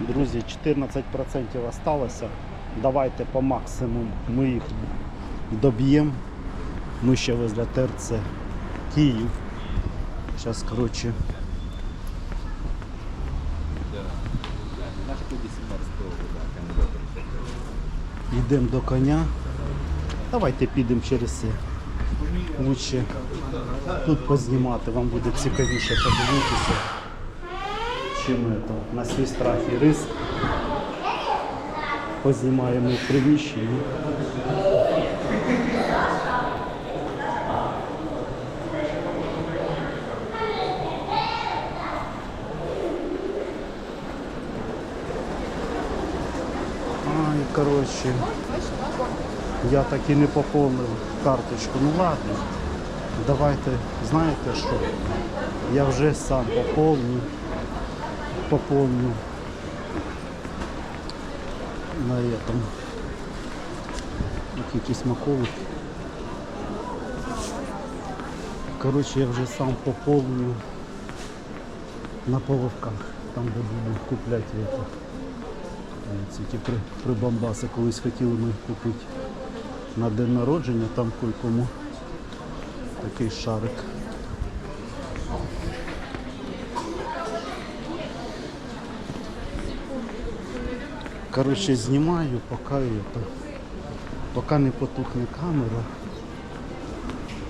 Друзі, 14% осталося. Давайте по максимуму ми їх доб'ємо. Ми ще возле ТРЦ Київ. Зараз, коротше, Наш клубі 17 года кандидат. йдемо до коня. Давайте підемо через це. Лучше тут познімати, вам буде цікавіше подивитися, чим це. На свій страх і риск. Познімаємо в приміщенні. Ай, коротше, я так і не поповнив карточку. Ну ладно, давайте, знаєте що? Я вже сам поповню, поповню на этом. Якісь смаколики. Коротше, я вже сам поповню на половках, там де буду купляти. Ці ті при, прибамбаси колись хотіли ми купити на день народження, там кому такий шарик. Коротше, знімаю, поки, поки не потухне камера.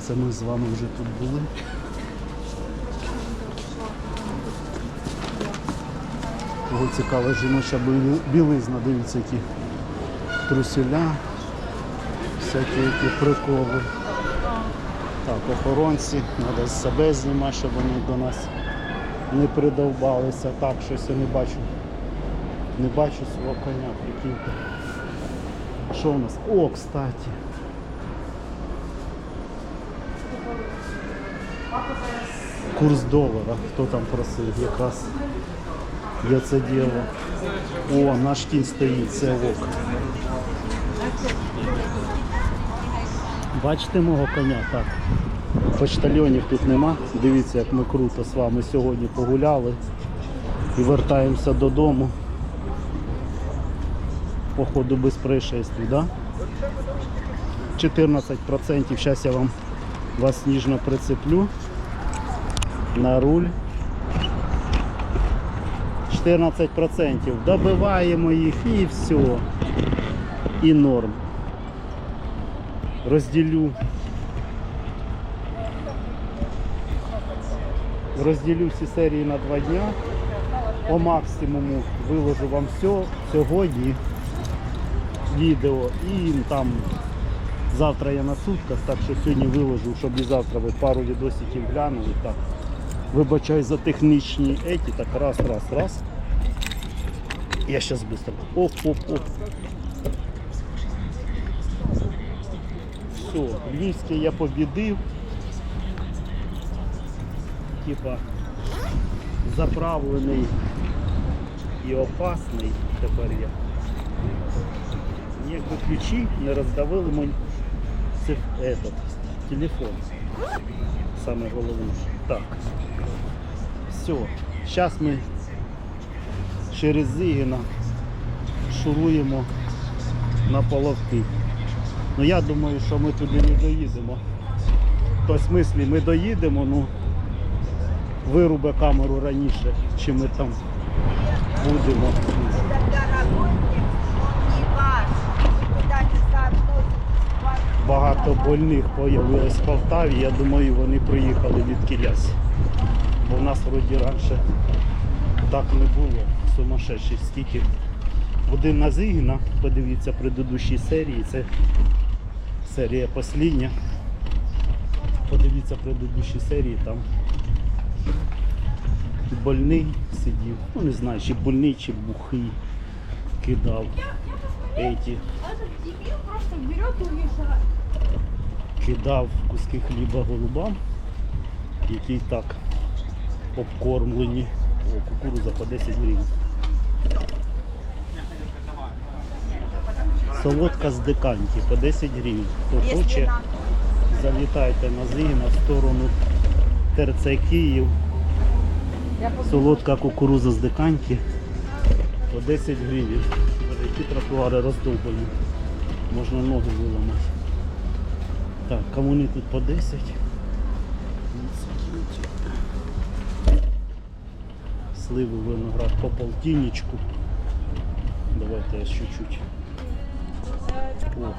Це ми з вами вже тут були. Кого цікава жіноча білизна, дивіться, які трусіля, всякі які приколи. Так, охоронці, треба з себе знімати, щоб вони до нас не придовбалися. Так, щось я не бачу. Не бачу свого коня, прикиньте. Що у нас? О, кстати. Курс долара, хто там просив якраз. Я це діло. О, наш кінь стоїть, це ок. Бачите мого коня? Так. Почтальонів тут нема. Дивіться, як ми круто з вами сьогодні погуляли і вертаємося додому. Походу без происшествий, да? 14%. Зараз я вам вас ніжно прицеплю на руль. 14%. Добиваємо їх і все. І норм. Розділю. Розділю всі серії на два дня. По максимуму виложу вам все сьогодні відео і там завтра я на сутках, так що сьогодні виложу, щоб і завтра ви пару відосиків глянули. Так. Вибачай за технічні еті, так раз, раз, раз. Я сейчас быстро. Оп, оп, оп. Все, Львівське я побідив. Типа заправлений і опасний тепер я. Якби ключі не роздавили мені це, этот, телефон. Саме головне. Так. Все. Зараз ми через Зигіна шуруємо на половки. Ну я думаю, що ми туди не доїдемо. То смислі ми доїдемо, ну вирубе камеру раніше, чи ми там будемо. Багато больних появилось в Полтаві. Я думаю, вони приїхали від Кілясь. Бо в нас вроді раніше так не було. Сумасшедший скільки. Один на Зигіна, подивіться предыдущі серії, це серія послідня. Подивіться предыдущі серії, там больний сидів. Ну не знаю, чи больний, чи бухий кидав. Еті Этот дебил просто берет и уезжает. кидав куски хліба голубам, які так обкормлені. О, кукуруза по 10 гривень. Солодка з диканьки по 10 гривень. Хто хоче, на- залітайте на Зигіна в сторону ТРЦ Київ. Солодка кукуруза з диканьки. По 10 гривень. Які тротуари роздовбані. Можна ногу виламати. Так, кавуни тут по 10. Сливи, виноград по полтинничку. Давайте я чуть-чуть. О.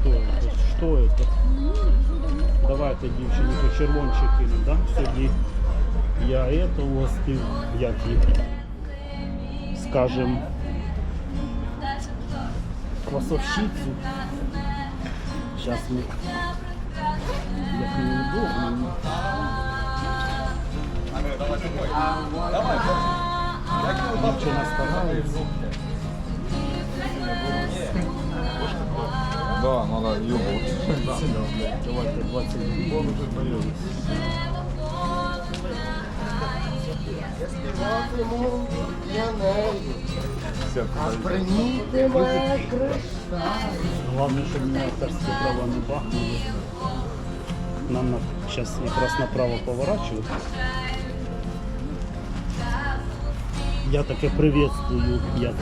Что это? Что это? Давайте, дівчині, по червончики, да? Сьогодні я это угостив, як їх, скажем, квасовщицю. Сейчас ми, як неудобно. Дівчина старається. Да, надо йогурт. Давайте 20 гривень. Співатиму для неї, а принітиме Христа. Главное, чтобы меня авторские права не бахнули. Нам на, сейчас якраз направо поворачивать. Я таке приветствую, як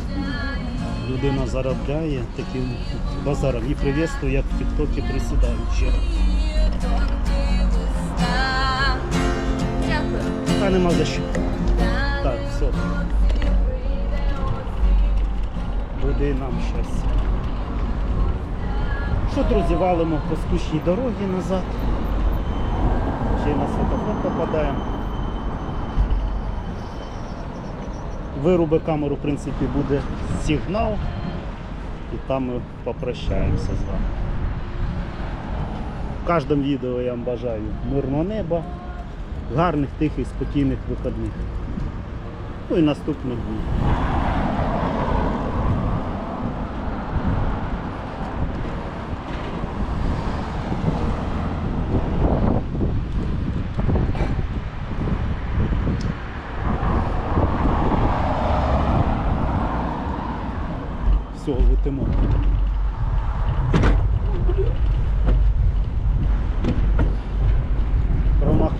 людина заробляє таким базаром. І приветствую, як в тіктокі присідаючи. Нема за що. Так, все. Буде і нам щастя. Що, друзі, валимо по скучній дорогі назад. Ще й на світофор попадаємо. Вируби камеру, в принципі, буде сигнал. І там ми попрощаємося з вами. В кожному відео я вам бажаю мирного неба, гарних, тихих, спокійних вихідних. Ну і наступних днів. Все, летимо.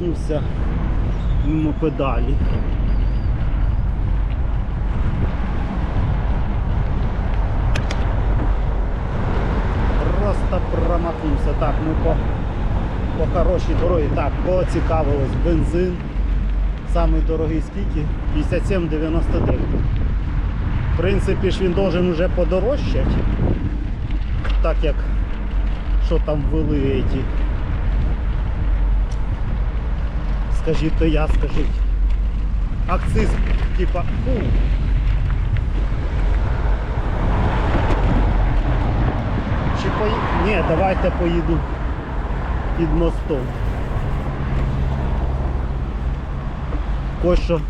Промахнувся мимо педалі. Просто промахнувся. Так, ми по, по хорошій дорозі. Так, поцікавилось бензин. Самий дорогий скільки? 57,99. В принципі ж він должен уже подорожчати. Так як що там ввели ці. Скажіть, то я скажіть. Акциз, типа, фу. Чи пої... Ні, давайте поїду під мостом. Ось що